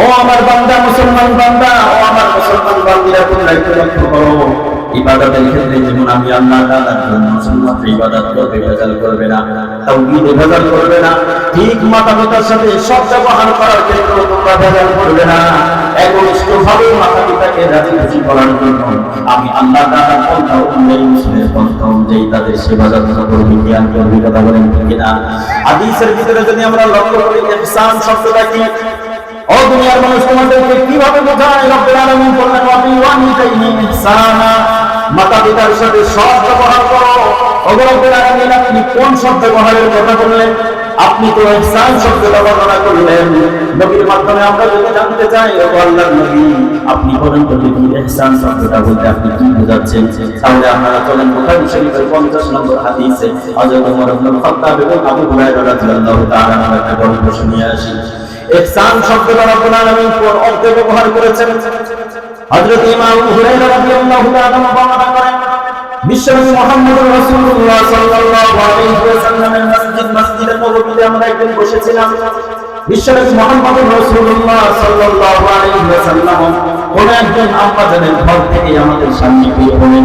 ও আমার বান্দা মুসলমান বান্দা ও আমার মুসলমান বান্দিরা তোমরা একটু লক্ষ্য করো। ইবাদতের ক্ষেত্রে যেমন আমি আল্লাহ তাআলার জন্য শুধুমাত্র ইবাদত করবে ভেজাল করবে না, তাওহীদ ভেজাল করবে না, ঠিক মাতা পিতার সাথে সব ব্যবহার করার ক্ষেত্রে তোমরা ভেজাল করবে না। একনিষ্ঠ ভাবে মাতা রাজি খুশি করার জন্য আমি আল্লাহ তাআলার পন্থা অনুযায়ী, মুসলিমের পন্থা অনুযায়ী তাদের সেবা যত্ন করবে জ্ঞান করবে কথা বলেন কিনা হাদিসের ভিতরে যদি আমরা লক্ষ্য করি, ইহসান শব্দটা কি? ও দুনিয়ার মানুষ তোমাদেরকে কীভাবে বোঝায়? রব্বুল আলামিন বললেন, ওয়া বিওয়ালিদাইনি ইহসানা। মাতা পিতার সাথে সৎ ব্যবহার করো। রব্বুল আলামিন আপনি কোন সৎ ব্যবহারের কথা বললেন? আপনি তো ইহসান শব্দটা বর্ণনা করলেন। নবীর মাধ্যমে আমরা যদি জানতে চাই, ও আল্লাহর নবী, আপনি বলেন তো দেখি ইহসান শব্দটা বলতে আপনি কি বোঝাচ্ছেন? তাহলে আপনারা চলেন বুখারী শরীফের 50 নম্বর হাদিসে। হযরত ওমর ইবনে খাত্তাব এবং আবু হুরায়রা রাদিয়াল্লাহু তাআলা একটা গল্প শুনিয়ে আসি। ইহসান শব্দটা রব্বুল আলামিন ব্যবহার করেছেন? হযরত ইমাম হুরায়রা রাদিয়াল্লাহু তাআলা বর্ণনা করেন, বিশ্বনবী মুহাম্মদ রাসূলুল্লাহ সাল্লাল্লাহু আলাইহি ওয়াসাল্লামের মসজিদ, মসজিদে নববীতে আমরা একদিন বসেছিলাম। বিশ্বনবী মুহাম্মদ রাসূলুল্লাহ সাল্লাল্লাহু আলাইহি ওয়াসাল্লাম কোন একজন ঘর থেকে আমাদের সামনে বের হলেন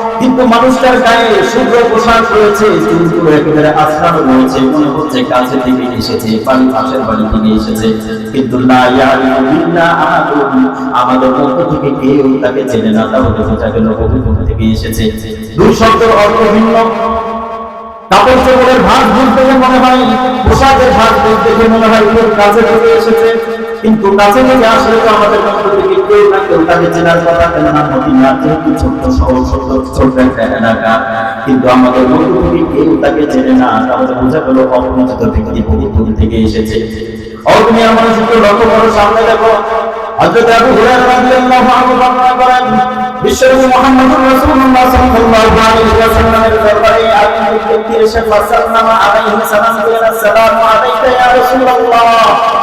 কিন্তু মানুষটার গায়ে শুভ্র পোশাক রয়েছে চুলগুলো একেবারে আশ্রানো রয়েছে। মনে হচ্ছে কাছে থেকে এসেছে পানি পাশের বাড়ি থেকে এসেছে। কিন্তু আমাদের মধ্য থেকে কেউ তাকে চেনে না তাহলে বোঝা গেল দূর থেকে এসেছে। দুই শব্দের অর্থ ভিন্ন। কাপড় চোপড়ের ভাগ বলতে মনে হয়, পোশাকের ভাগ বলতে মনে হয় কেউ কাছে থেকে এসেছে। কিন্তু কাছে থেকে আসলে তো আমাদের মধ্য থেকে কেউ না কেউ তাকে চেনার কথা কেন না, মদিনা যেহেতু ছোট্ট শহর, ছোট্ট একটা এলাকা, কিন্তু আমাদের মধ্য থেকে কেউ তাকে চেনে না, তাহলে বোঝা গেল অপরিচিত ব্যক্তি বহু থেকে এসেছে। অগ্নিয়া মানুষ একটু লক্ষ্য করো, সামনে দেখো, হযরত আবু হুরায়রা রাদিয়াল্লাহু আনহু বর্ণনা করেন, বিশ্বনবী মুহাম্মদুর রাসূলুল্লাহ সাল্লাল্লাহু আলাইহি ওয়াসাল্লামের দরবারে একজন ব্যক্তি এসে ফাসাল্লাম আলাইহি সালাম দিলেন আসসালামু আলাইকা ইয়া রাসূলুল্লাহ।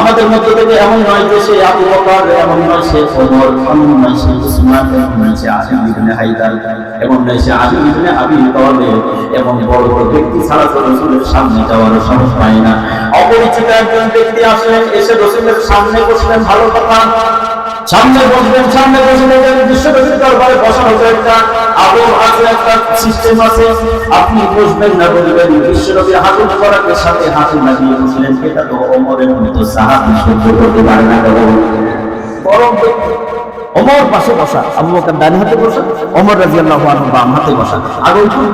আমাদের মধ্যে থেকে এমন নয় যে সে আবু বকর এমন নয় সে ওমর এমন নয় সে উসমান এমন নয় সে আলী ইবনে হায়দার এমন নয় সে আলী ইবনে আবি তালেব এমন বড় বড় ব্যক্তি ছাড়া তো রসুলের সামনে যাওয়ার সাহস পায় না। অপরিচিত একজন ব্যক্তি আসলেন এসে রসুলের সামনে বসলেন, ভালো কথা। সামনে বসলেন সামনে বসে দেখবেন বিশ্বনবীর দরবারে বসানো তো একটা একটা সিস্টেম আছে আপনি করাকে সাথে লাগিয়ে এটা তো অমরের অমর পাশে বসা হাতে অমর হাতে বসা।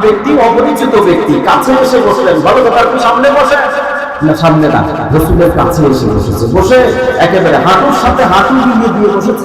ব্যক্তি, অপরিচিত ব্যক্তি, কাছে বসলেন। কথা সামনে বসে না, সামনে রসুলের কাছে এসে বসেছে। বসে একেবারে হাঁটুর সাথে হাঁটু দিয়ে দিয়ে বসেছে।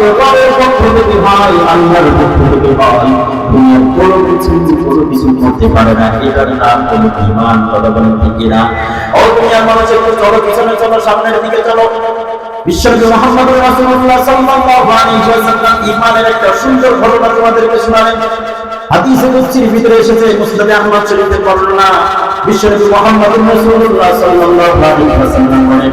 রবের পক্ষ থেকে হয় আল্লাহর পক্ষ থেকে হয় দুনিয়ার কোনো কিছু কোনো কিছু করতে পারে না। এটার নাম হলো ইমান কথা বলেন ঠিক না। ও দুনিয়ার মানুষ একটু চলো, পিছনে চলো, সামনের দিকে চলো। বিশ্বনবী মুহাম্মদ রাসূলুল্লাহ সাল্লাল্লাহু আলাইহি ওয়াসাল্লাম ঈমানের একটা সুন্দর ঘটনা তোমাদেরকে শোনালেন। রাসূলুল্লাহ সাল্লাল্লাহু আলাইহি ওয়াসাল্লাম বলেন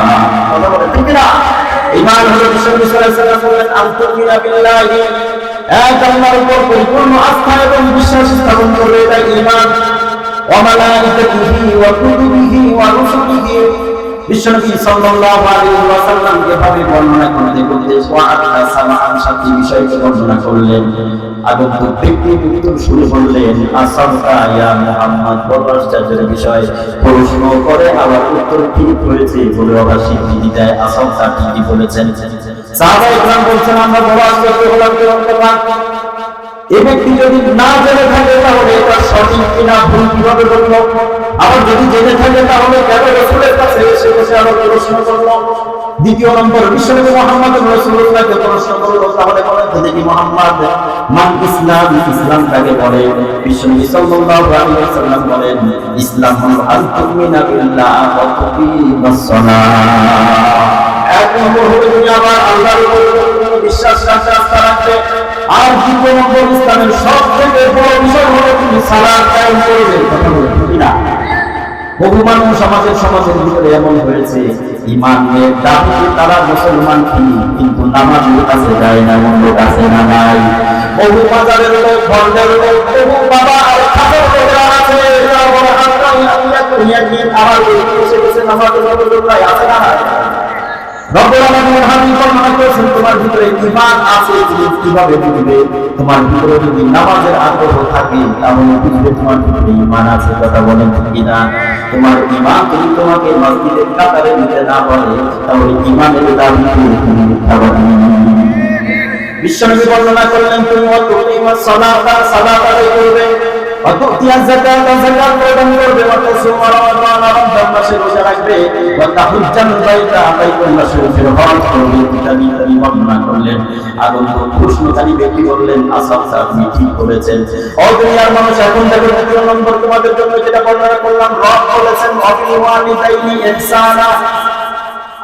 কথা বলে, ঠিক না ঈমান হলো বিশ্বনবী সাল্লাল্লাহু আলাইহি ওয়াসাল্লাম বলেন আনতুমিনা বিল্লাহি। এক আল্লাহর উপর পরিপূর্ণ আস্থা এবং বিশ্বাস স্থাপন করবে এটাই ইমান ওয়া মালাইকাতিহি বিশ্বনবী প্রশ্ন করে আবার উত্তর ঠিক হয়েছে বলে আবার স্বীকৃতি দেয়। আসামকা ঠিকই বলেছেন। সাহাবা ব্যক্তি যদি না জেনে থাকে তাহলে এটা সঠিক কিনা ভুল কীভাবে বলল আবার যদি জেনে থাকে তাহলে কেন এসে প্রশ্ন করল, দ্বিতীয় নম্বর, বিশ্বনবী মোহাম্মদ রসুল্লাহকে প্রশ্ন করল, তাহলে বলেন তো দেখি মোহাম্মদ মান ইসলাম ইসলাম কাকে বলে? বিশ্বনবী সাল্লাল্লাহু আলাইহি ওয়াসাল্লাম বলেন, ইসলাম হলো আন তুমিনা বিল্লাহ ওয়া তুকিমাস সালাহ। এক নম্বর হলো তুমি আমার আল্লাহর উপর বিশ্বাস রাখতে আস্থা রাখতে আর দ্বিতীয় নম্বর ইসলামের সব থেকে বড় বিষয় হলো তুমি সালাত কায়েম করবে। কথা বলে ঠিক না বহু মানুষ সমাজের ভিতরে এমন হয়েছে ইমানের দাবি তারা মুসলমান কি? কিন্তু নামাজের কাছে যায় না অন্য কাছে না নাই বহু বাজারের লোক বন্ধের লোক, বহু বাবা তোমার ভিতরে ঈমান আছে তুমি কীভাবে বুঝবে? তোমার ভিতরে যদি নামাজের আগ্রহ থাকে, তাহলে বুঝবে তোমার ভিতরে ঈমান আছে কথা বলেন তোমার ঈমান যদি তোমাকে মসজিদের কাতারে নিতে না পারে তাহলে ঈমানের দাবিতে তুমি বর্ণনা করলেন, তুমি অত আদায় করবে। অত তিয়াজ যাকাত যাকাত প্রদান করবে অত সুমা রমাদান রমজান মাসে রোজা রাখবে অত হুজ্জান বাইতা বাইতুল্লাহ শরীফের হজ করবে ইত্যাদি ইত্যাদি বর্ণনা করলেন। আগন্তুক প্রশ্নকারী ব্যক্তি বললেন আসাদ আপনি ঠিক বলেছেন। ও দুনিয়ার মানুষ, এখন দেখো দ্বিতীয় নম্বর তোমাদের জন্য যেটা বর্ণনা করলাম, রব বলেছেন, অবিল ওয়ালিদাইনি ইহসানা।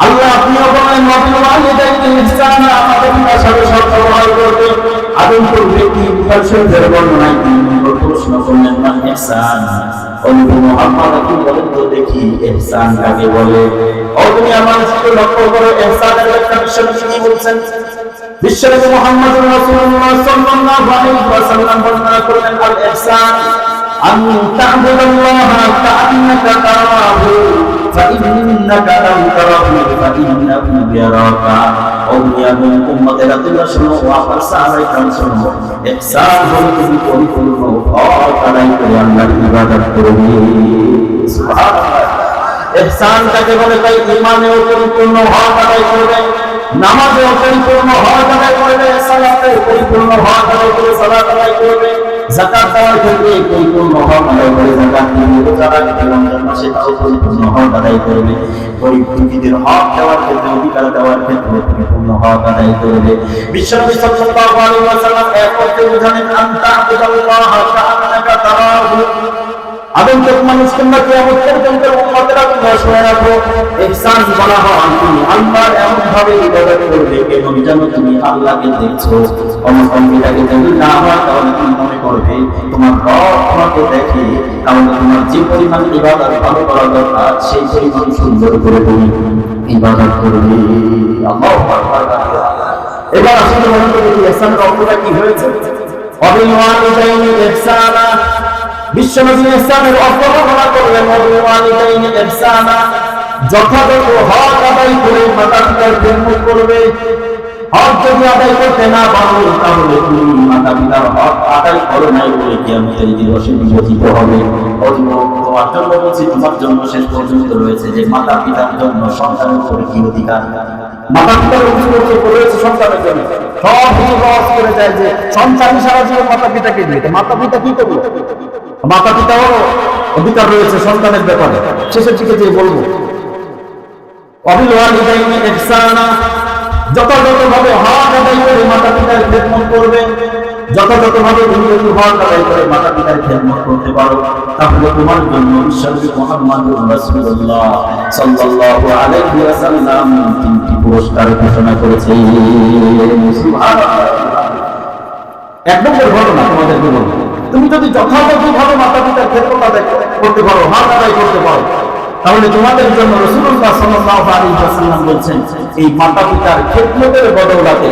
আল্লাহ আপনিও বলেন নবী ওয়ালিদাইনি ইহসানা। আমাদের সাথে সব ব্যবহার করবে আগন্তুক ব্যক্তি বুখারী শরীফের বর্ণনায় তিন নম্বর প্রশ্ন করলেন মান ইহসান অন্য মুহাম্মদ আপনি বলেন তো দেখি ইহসান কাকে বলে ও তুমি আমার মানুষকে লক্ষ্য করো ইহসানের একটা বিষয় কি বলছেন বিশ্বনবী মুহাম্মদ রাসূলুল্লাহ সাল্লাল্লাহু আলাইহি ওয়াসাল্লাম বর্ণনা করলেন আল ইহসান আন তা'বুদাল্লাহা কা'আন্নাকা তারাহু فإنك لم تره فإنه يراك অগ্নিয়াম উম্মতের তোমরা শোনো ও আমার সাহাবাই কাম শোনো ইহসান হলো তুমি পরিপূর্ণ হক আদায় করে আল্লাহর ইবাদত করবে সুবহানাল্লাহ ইহসান কাকে বলে তাই ঈমানেও পরিপূর্ণ হক আদায় করবে নামাজেও পরিপূর্ণ হক আদায় করবে সালাতে পরিপূর্ণ হক আদায় করে সালাত আদায় করবে যাকাত দেওয়ার ক্ষেত্রে পরিপূর্ণ হক আদায় করে, জাকাত দিবে রোজা রমজান মাসে তাও পরিপূর্ণ হক আদায় করবে গরিব দুঃখীদের হক দেওয়ার ক্ষেত্রে, অধিকার দেওয়ার ক্ষেত্রে পরিপূর্ণ হক আদায় করবে বিশ্বনবী সাল্লাল্লাহু আলাইহি ওয়াসাল্লাম এক অর্থে বুঝালেন আনতা আবুদাল্লাহ কাআন্নাকা তারাহু। আগন্তুক মানুষ তোমরা কিয়ামত পর্যন্ত তোমরা রাখো। বলা হয়, তুমি আল্লাহর এমন ভাবে ইবাদত করবে এবং যেন তুমি আল্লাহকে দেখছ। যদি না হয়, তাহলে তুমি মনে করবে, তোমার রব তোমাকে দেখে, তাহলে তোমার যে পরিমাণ ইবাদত ভালো করা দরকার, সেই পরিমাণ সুন্দর করে তুমি ইবাদত করবে। এবার আসলে মনে করে অর্থটা কি হয়েছে? বিশ্বনবী ইসলামের অবমাননা করলেন অবিমানিতাইনি ইহসানা যথাযথ হক আদায় করে মাতা পিতার খেদমত করবে। হক যদি আদায় করতে না পারো, তাহলে তুমি মাতা পিতার হক আদায় করো নাই বলে কিয়ামতের দিবসে বিবেচিত হবে। তোমার জন্য বলছি, তোমার জন্য শেষ পর্যন্ত রয়েছে যে মাতা পিতার জন্য সন্তানের উপরে কি অধিকার? সন্তানের জন্য। সব খরচ করে যায় যে সন্তান সারা জীবন মাতা পিতাকে দিয়ে মাতা পিতা কি করব? মাতা পিতাও অধিকার রয়েছে সন্তানের ব্যাপারে। শেষের দিকে যে বলব যথাযথভাবে হাত আদায় করে মাতা পিতার খেদমত করবে। যথাযথভাবে তুমি যদি হক আদায় করে মাতা পিতার খেদমত করতে পারো, তাহলে তোমার জন্য আলাইহি ওয়াসাল্লাম তিনটি পুরস্কার ঘোষণা করেছে। এক নম্বর ঘটনা তুমি যদি যথাযথভাবে মাতা পিতার আদায় করতে পারো আদায় করতে পারো, তাহলে তোমাদের জন্য রসুল্লাহ ওয়াসাল্লাম বলছেন, এই মাতা পিতার খেদমতের বদৌলতে